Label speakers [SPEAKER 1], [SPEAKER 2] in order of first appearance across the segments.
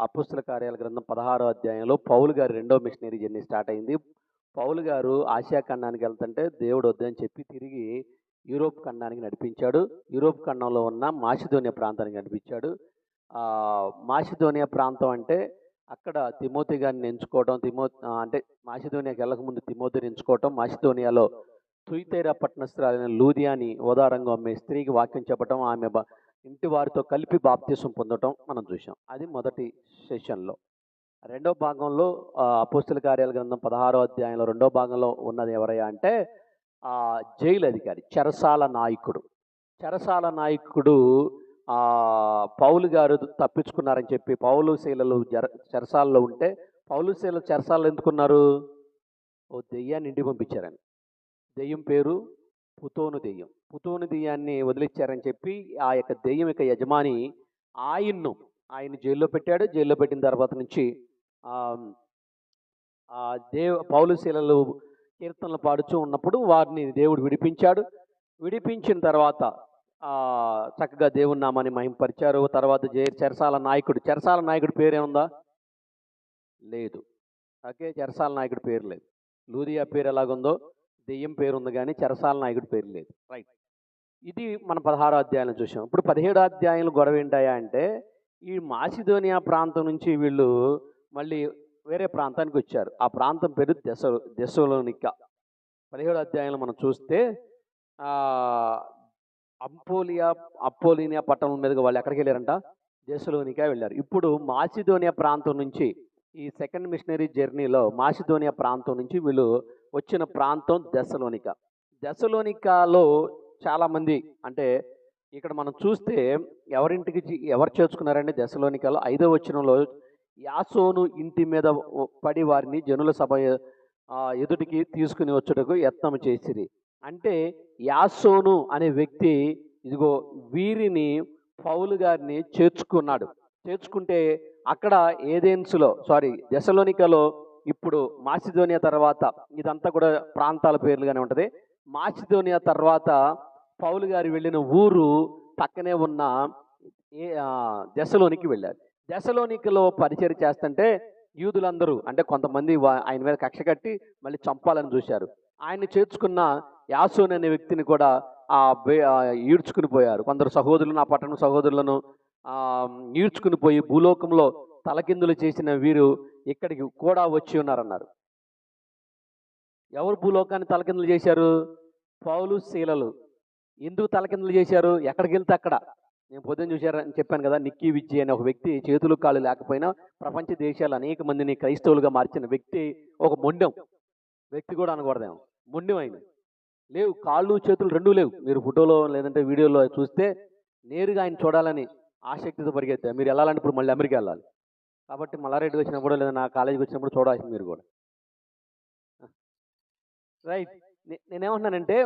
[SPEAKER 1] అపుస్తుల కార్యాల గ్రంథం పదహారో అధ్యాయంలో పౌలు గారి రెండో మిషనరీ జర్నీ స్టార్ట్ అయింది. పౌలు గారు ఆసియా ఖండానికి వెళ్తుంటే దేవుడు వద్దని చెప్పి తిరిగి యూరోప్ ఖండానికి నడిపించాడు. యూరోప్ ఖండంలో ఉన్న మాసిధోనియా ప్రాంతానికి నడిపించాడు. మాసిధోనియా ప్రాంతం అంటే అక్కడ తిమోతి గారిని ఎంచుకోవడం తిమో అంటే మాసిధోనియాకి వెళ్ళకముందు తిమోతిని ఎంచుకోవటం మాసిధోనియాలో తుయితేరా పట్టణస్థురాలైన లూదియాని ఓదారంగా అమ్మే స్త్రీకి వాక్యం చెప్పడం ఆమె ఇంటి వారితో కలిపి బాప్తీసం పొందటం మనం చూసాం అది మొదటి సెషన్లో. రెండో భాగంలో అపోస్తుల కార్యాల గ్రంథం పదహారో అధ్యాయంలో రెండో భాగంలో ఉన్నది ఎవరయ్యా అంటే ఆ, జైలు అధికారి చెరసాల నాయకుడు. చెరసాల నాయకుడు పౌలు గారు తప్పించుకున్నారని చెప్పి పౌలు శీలలు జర చెరసాలలో ఉంటే పౌలు శీలలు చెరసాలలో ఎందుకున్నారు? ఓ దెయ్యాన్ని ఇంటికి పంపించారని. దెయ్యం పేరు పుతోను దెయ్యం. పుతోను దెయ్యాన్ని వదిలిచ్చారని చెప్పి ఆ యొక్క దెయ్యం యొక్క యజమాని ఆయన్ను ఆయన జైల్లో పెట్టాడు. జైల్లో పెట్టిన తర్వాత నుంచి ఆ, దేవ పౌలశీలలు కీర్తనలు పాడుతూ ఉన్నప్పుడు వారిని దేవుడు విడిపించాడు. విడిపించిన తర్వాత చక్కగా దేవుని నామాన్ని మహింపరిచారు. తర్వాత జే చెరసాల నాయకుడు చెరసాల నాయకుడి పేరేముందా లేదు. ఓకే చెరసాల నాయకుడి పేరు లేదు. లూదియా పేరు ఎలాగుందో? దెయ్యం పేరు ఉంది కానీ చెరసాల నాయకుడి పేరు లేదు. రైట్. ఇది మన పదహారో అధ్యాయంలో చూసాం ఇప్పుడు పదిహేడో అధ్యాయంలో గొడవ ఏంటాయా అంటే ఈ మాసిధోనియా ప్రాంతం నుంచి వీళ్ళు మళ్ళీ వేరే ప్రాంతానికి వచ్చారు. ఆ ప్రాంతం పేరు దశ దెసలోనిక. పదిహేడో అధ్యాయంలో మనం చూస్తే అంపోలియా అపోలినియా పట్టణం మీదుగా వాళ్ళు ఎక్కడికి వెళ్ళారంట? దెసలోనికా వెళ్ళారు. ఇప్పుడు మాసిధోనియా ప్రాంతం నుంచి ఈ సెకండ్ మిషనరీ జర్నీలో మాసిధోనియా ప్రాంతం నుంచి వీళ్ళు వచ్చిన ప్రాంతం దశలోనిక దశలోనికలో చాలామంది అంటే ఇక్కడ మనం చూస్తే ఎవరింటికి ఎవరు చేర్చుకున్నారంటే దశలోనికలో ఐదో వచనంలో యాసోను ఇంటి మీద పడి వారిని జనుల సభ ఎదుటికి తీసుకుని వచ్చుటకు యత్నం చేసిరి. అంటే యాసోను అనే వ్యక్తి ఇదిగో వీరిని పౌలు గారిని చేర్చుకున్నాడు. చేర్చుకుంటే అక్కడ ఏదెన్స్లో సారీ దశలోనికలో ఇప్పుడు మాసిధోనియా తర్వాత ఇదంతా కూడా ప్రాంతాల పేర్లుగానే ఉంటుంది. మాసిధోనియా తర్వాత పౌలు గారు వెళ్ళిన ఊరు పక్కనే ఉన్న ఏ దశలోనికి వెళ్ళారు. దశలోనికలో పరిచయం చేస్తుంటే యూదులందరూ అంటే కొంతమంది ఆయన మీద కక్ష కట్టి మళ్ళీ చంపాలని చూశారు. ఆయన్ని చేర్చుకున్న యాసోన్ అనే వ్యక్తిని కూడా ఆ ఈడ్చుకుని పోయారు. కొందరు సహోదరులను ఆ పట్టణ సహోదరులను ఈడ్చుకుని పోయి భూలోకంలో తలకిందులు చేసిన వీరు ఇక్కడికి కూడా వచ్చి ఉన్నారన్నారు. ఎవరు భూలోకాన్ని తలకిందులు చేశారు? పౌలు శీలలు ఎందుకు తలకిందులు చేశారు? ఎక్కడికి వెళ్తే అక్కడ? నేను పొద్దున్న చూశారని చెప్పాను కదా నిక్కీ విజ్జి అనే ఒక వ్యక్తి చేతులు కాళ్ళు లేకపోయినా ప్రపంచ దేశాలు అనేక మందిని క్రైస్తవులుగా మార్చిన వ్యక్తి ఒక మొండెం. వ్యక్తి కూడా అనకూడదేమో. మొండెం ఆయన. లేవు కాళ్ళు చేతులు రెండూ లేవు. మీరు ఫోటోలో లేదంటే వీడియోలో చూస్తే నేరుగా ఆయన చూడాలని ఆసక్తితో పరిగెత్తారు. మీరు వెళ్ళాలంటే ఇప్పుడు మళ్ళీ అమెరికా వెళ్ళాలి. కాబట్టి మల్లారెడ్డి వచ్చినప్పుడు లేదా నా కాలేజీకి వచ్చినప్పుడు చూడాల్సింది మీరు కూడా. రైట్. నేనేమంటున్నానంటే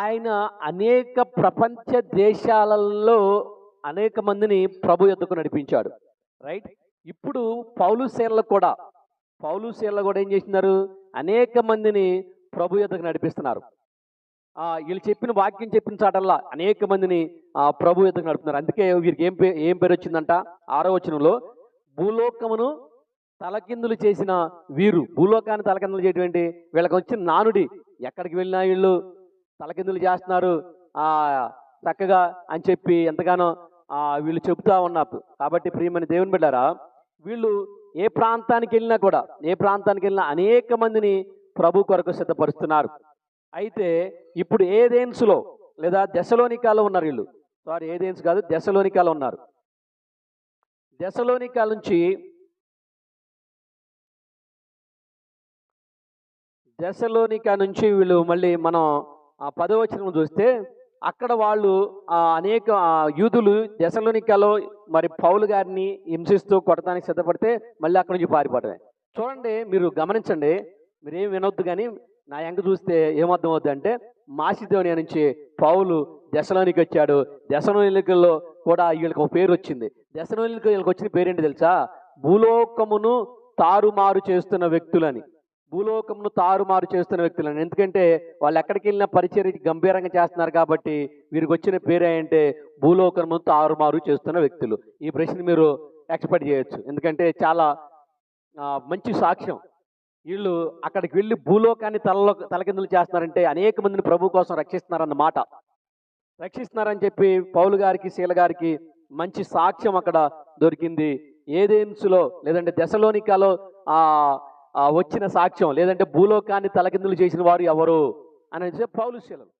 [SPEAKER 1] ఆయన అనేక ప్రపంచ దేశాలలో అనేక మందిని ప్రభు ఎద్దుకు నడిపించాడు. రైట్. ఇప్పుడు పౌలు సేనలు కూడా పౌలు సేనలు కూడా ఏం చేస్తున్నారు? అనేక మందిని ప్రభు ఎద్దుకు నడిపిస్తున్నారు. వీళ్ళు చెప్పిన వాక్యం చెప్పిన చాటల్లా అనేక మందిని ప్రభు ఎద్దుకు నడుపుతున్నారు. అందుకే వీరికి ఏం పేరు ఏం పేరు వచ్చిందంట? ఆరో వచనంలో భూలోకమును తలకిందులు చేసిన వీరు. భూలోకాన్ని తలకిందులు చేయటువంటి వీళ్ళకి వచ్చిన నానుడి. ఎక్కడికి వెళ్ళినా వీళ్ళు తలకిందులు చేస్తున్నారు. ఆ చక్కగా అని చెప్పి ఎంతగానో వీళ్ళు చెబుతూ ఉన్నారు. కాబట్టి ప్రియమైన దేవుని బిడ్డారా వీళ్ళు ఏ ప్రాంతానికి వెళ్ళినా కూడా ఏ ప్రాంతానికి వెళ్ళినా అనేక మందిని ప్రభు కొరకు సిద్ధపరుస్తున్నారు. అయితే ఇప్పుడు ఏదేన్స్లో లేదా దశలోనికాలో ఉన్నారు వీళ్ళు. సారీ ఏదేన్స్ కాదు దశలోనికాలో ఉన్నారు. దశలోనికా నుంచి దశలోనిక నుంచి వీళ్ళు మళ్ళీ మనం ఆ పదవచనం చూస్తే అక్కడ వాళ్ళు అనేక యూదులు దశలోనికలో మరి పౌలు గారిని హింసిస్తూ కొట్టడానికి సిద్ధపడితే మళ్ళీ అక్కడి నుంచి పారిపోవడమే. చూడండి మీరు గమనించండి మీరేం వినొద్దు కానీ నా ఎంక చూస్తే ఏమర్థం అవుద్ది అంటే మాసిధోనియా నుంచి పౌలు దశలోనికి వచ్చాడు. దశలోనికల్లో కూడా వీళ్ళకి ఒక పేరు వచ్చింది. దశలోనికి వీళ్ళకి వచ్చిన పేరేంటి తెలుసా? భూలోకమును తారుమారు చేస్తున్న వ్యక్తులని. భూలోకమును తారుమారు చేస్తున్న వ్యక్తులను. ఎందుకంటే వాళ్ళు ఎక్కడికి వెళ్ళినా పరిచర్య గంభీరంగా చేస్తున్నారు కాబట్టి వీరికి వచ్చిన పేరు ఏంటంటే భూలోకమును తారుమారు చేస్తున్న వ్యక్తులు. ఈ ప్రశ్న మీరు ఎక్స్పెక్ట్ చేయొచ్చు. ఎందుకంటే చాలా మంచి సాక్ష్యం. వీళ్ళు అక్కడికి వెళ్ళి భూలోకాన్ని తలలో తలకిందులు చేస్తున్నారంటే అనేక మందిని ప్రభు కోసం రక్షిస్తున్నారన్న మాట. రక్షిస్తున్నారని చెప్పి పౌలు గారికి శీల గారికి మంచి సాక్ష్యం అక్కడ దొరికింది. ఏదేన్సులో లేదంటే దశలోనికాలో వచ్చిన సాక్ష్యం లేదంటే భూలోకాన్ని తలకిందులు చేసిన వారు ఎవరు? అని చెప్పి పౌలు శీలలు